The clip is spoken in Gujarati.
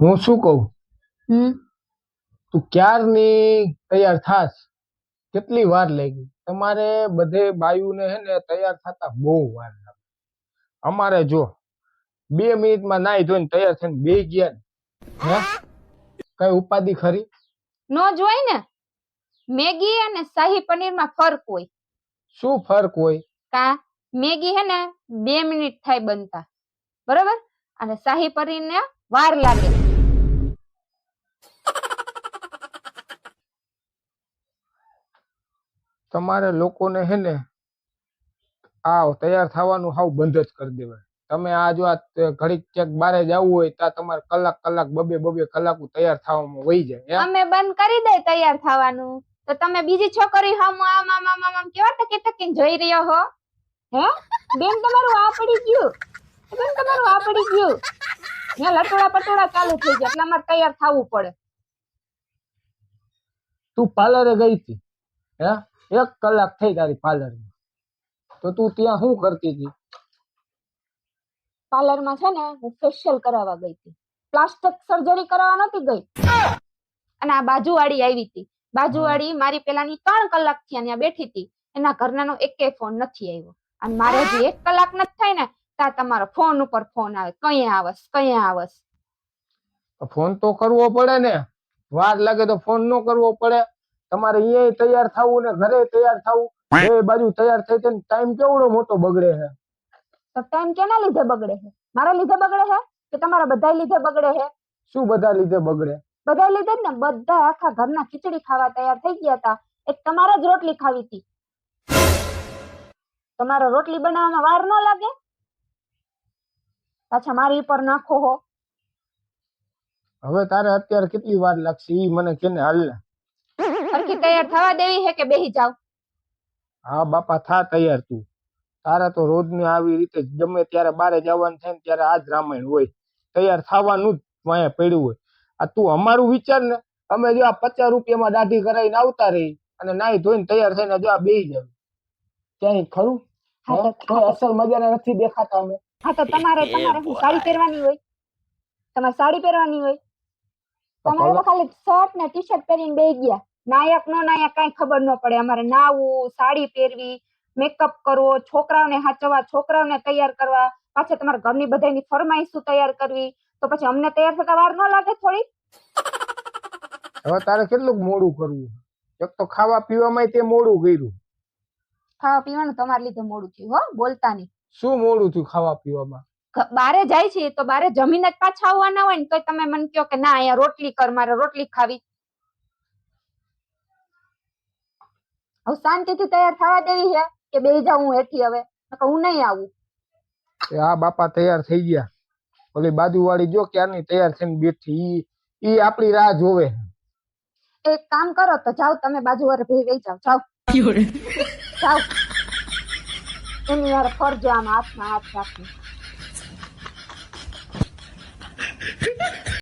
હું શું કહું? તું ક્યારની તૈયાર થાસ કેટલી વાર લાગી? તમારે બધે બાયુને હે ને તૈયાર થતા બહુ વાર લાગે. અમારે જો બે મિનિટમાં નાઈ ધોઈને તૈયાર થઈને બે ગયા. હે? કઈ ઉપાધિ ખરી? નો જોઈ ને. મેગી અને શાહી પનીરમાં ફરક હોય. શું ફરક હોય? કા? મેગી હે ને બે મિનિટ થાય બનતા. બરોબર? અને શાહી પનીરને વાર લાગે. તમારે લોકોને હે ને આ તૈયાર થવાનું હાવ બંધ જ કરી દેવાય. તમે આ જો આ ઘડીક ક્યાંક બારે જવું હોય તો તમારે કલાક કલાક બબે બબે કલાક તૈયાર થવામાં વહી જાય અમે બંધ કરી દે તૈયાર થવાનું. તો તમે બીજી છોકરી હમ આમ આમ આમ કેવા ટકી ટકીને જોઈ રહ્યો હો? હે? બેન તમારું આ પડી ગયું. બેન તમારું આ પડી ગયું. ત્યાં લટોડા પટોડા ચાલુ થઈ ગયા એટલે અમારે તૈયાર થવું પડે. તું પાર્લરે ગઈ હતી હે? એક કલાક થઈ તારી પાર્લરમાં તો તું ત્યાં શું કરતી હતી? પાર્લરમાં છે ને હું ફેશિયલ કરાવવા ગઈ હતી. પ્લાસ્ટિક સર્જરી કરાવવા નથી ગઈ. અને આ બાજુવાળી આવી હતી. બાજુવાળી મારી પેલાની ત્રણ કલાકથી અહીંયા બેઠી હતી. એના ઘરનાનો એકે ફોન નથી આવ્યો. અને મારે હજી એક કલાક નથી થાય ને ત્યાં તમારો ફોન ઉપર ફોન આવે. કઈ આવસ કઈ આવસ ફોન તો કરવો પડે ને. વાર લાગે તો ફોન નો કરવો પડે. તમારે અહીંયા તૈયાર થવું ને ઘરે તૈયાર થવું. એ બાજુ તૈયાર થઈ થઈને ટાઈમ કેવડો મોટો બગડે છે? તો ટાઈમ કેના લીધે બગડે છે? મારા લીધે બગડે છે કે તમારા બધા લીધે બગડે છે? શું બધા લીધે બગડે? બધા લીધે ને. બધા આખા ઘરના ખીચડી ખાવા તૈયાર થઈ ગયા હતા. એક તમારે જ રોટલી ખાવી હતી. તમારે રોટલી બનાવવામાં વાર ન લાગે? પાછા મારી ઉપર નાખો હો. હવે તારે અત્યારે કેટલી વાર લાગશે? ઈ મને કેને હાલ. ને સરખી તૈયાર થવા દેવી હે કે બેહી જાવ? હા બાપા થા તૈયાર તું. તારા તો રોજની આવી રીતે ગમે ત્યારે બારે જવાનું થાય ને ત્યારે આ જ રામાયણ હોય. તૈયાર થવાનું જ વાંહે પડ્યું હોય. આ તું અમારું વિચાર ને અમે જો આ પચાસ રૂપિયામાં દાઢી કરાવીને આવતા રહી અને નાઈ ધોઈને તૈયાર થઈને જો આ બેહી જાવ. ક્યાંય ખરું? હા હે? તો- કોઈ અસલ મજાના નથી દેખાતા અમે. હા તો તમારે તમારે શું સાડી પહેરવાની હોય? તમારે સાડી પહેરવાની હોય? તમારે તો ખાલી શર્ટ ને ટી શર્ટ પહેરીને બે ગયા. નાયક નો નાયક કઈ ખબર ન પડે. અમારે નાવું સાડી પહેરવી મેકઅપ કરવો છોકરાઓને હાચવવા છોકરાઓને તૈયાર કરવા. પાછા તમારા ઘરની બધાની ફરમાઈશું તૈયાર કરવી. તો પછી અમને તૈયાર થતા વાર ન લાગે થોડી હવે તારે કેટલું મોડું કરવું. એક તો ખાવા પીવામાં તે મોડું કર્યું. ખાવા પીવાનું તમારે લીધે મોડું થયું હો બોલતા નહીં. શું મોડું થયું ખાવા પીવામાં? બારે જાય છે તો બારે જમીને જ પાછા આવવાના હોય ને તો તમે મને કહો કે ના અહીંયા રોટલી કર મારે રોટલી ખાવી. હવે શાંતિથી તૈયાર થવા દેવી છે કે બે જાઉં હું હેઠી હવે હું નહીં આવું. એ આ બાપા તૈયાર થઈ ગયા. ઓલી બાજુવાળી જો ક્યારની તૈયાર થઈને બેઠી ઈ ઈ આપણી રાહ જોવે. એક કામ કરો તો જાઓ તમે બાજુ વાળે ભેગી જાઓ જાઓ. જાઓ એની યાર ફરજો આમ હાથમાં હાથ રાખી